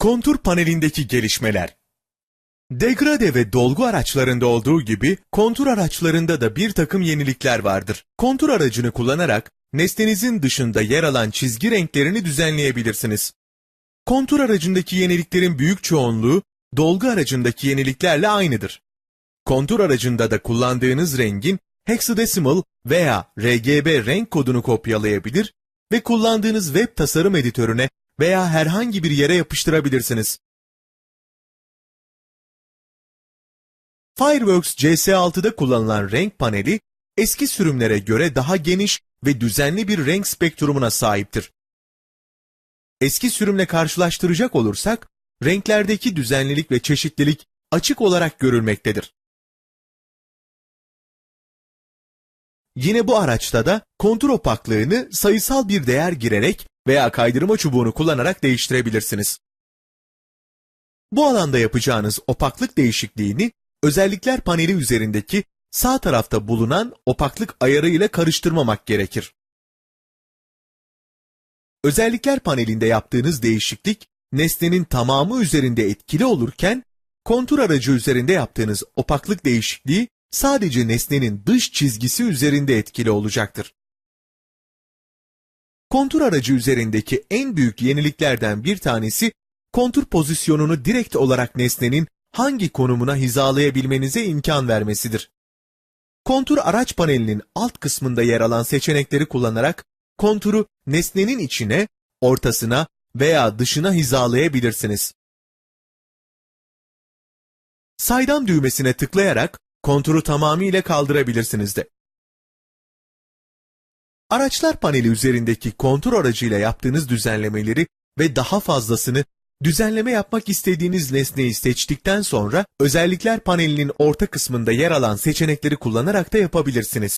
Kontur panelindeki gelişmeler. Degrade ve dolgu araçlarında olduğu gibi kontur araçlarında da bir takım yenilikler vardır. Kontur aracını kullanarak nesnenizin dışında yer alan çizgi renklerini düzenleyebilirsiniz. Kontur aracındaki yeniliklerin büyük çoğunluğu dolgu aracındaki yeniliklerle aynıdır. Kontur aracında da kullandığınız rengin hexadecimal veya RGB renk kodunu kopyalayabilir ve kullandığınız web tasarım editörüne veya herhangi bir yere yapıştırabilirsiniz. Fireworks CS6'da kullanılan renk paneli, eski sürümlere göre daha geniş ve düzenli bir renk spektrumuna sahiptir. Eski sürümle karşılaştıracak olursak, renklerdeki düzenlilik ve çeşitlilik açık olarak görülmektedir. Yine bu araçta da kontur opaklığını sayısal bir değer girerek veya kaydırma çubuğunu kullanarak değiştirebilirsiniz. Bu alanda yapacağınız opaklık değişikliğini özellikler paneli üzerindeki sağ tarafta bulunan opaklık ayarı ile karıştırmamak gerekir. Özellikler panelinde yaptığınız değişiklik nesnenin tamamı üzerinde etkili olurken kontur aracı üzerinde yaptığınız opaklık değişikliği sadece nesnenin dış çizgisi üzerinde etkili olacaktır. Kontur aracı üzerindeki en büyük yeniliklerden bir tanesi kontur pozisyonunu direkt olarak nesnenin hangi konumuna hizalayabilmenize imkan vermesidir. Kontur araç panelinin alt kısmında yer alan seçenekleri kullanarak konturu nesnenin içine, ortasına veya dışına hizalayabilirsiniz. Saydam düğmesine tıklayarak konturu tamamıyla kaldırabilirsiniz de. Araçlar paneli üzerindeki kontur aracıyla yaptığınız düzenlemeleri ve daha fazlasını düzenleme yapmak istediğiniz nesneyi seçtikten sonra özellikler panelinin orta kısmında yer alan seçenekleri kullanarak da yapabilirsiniz.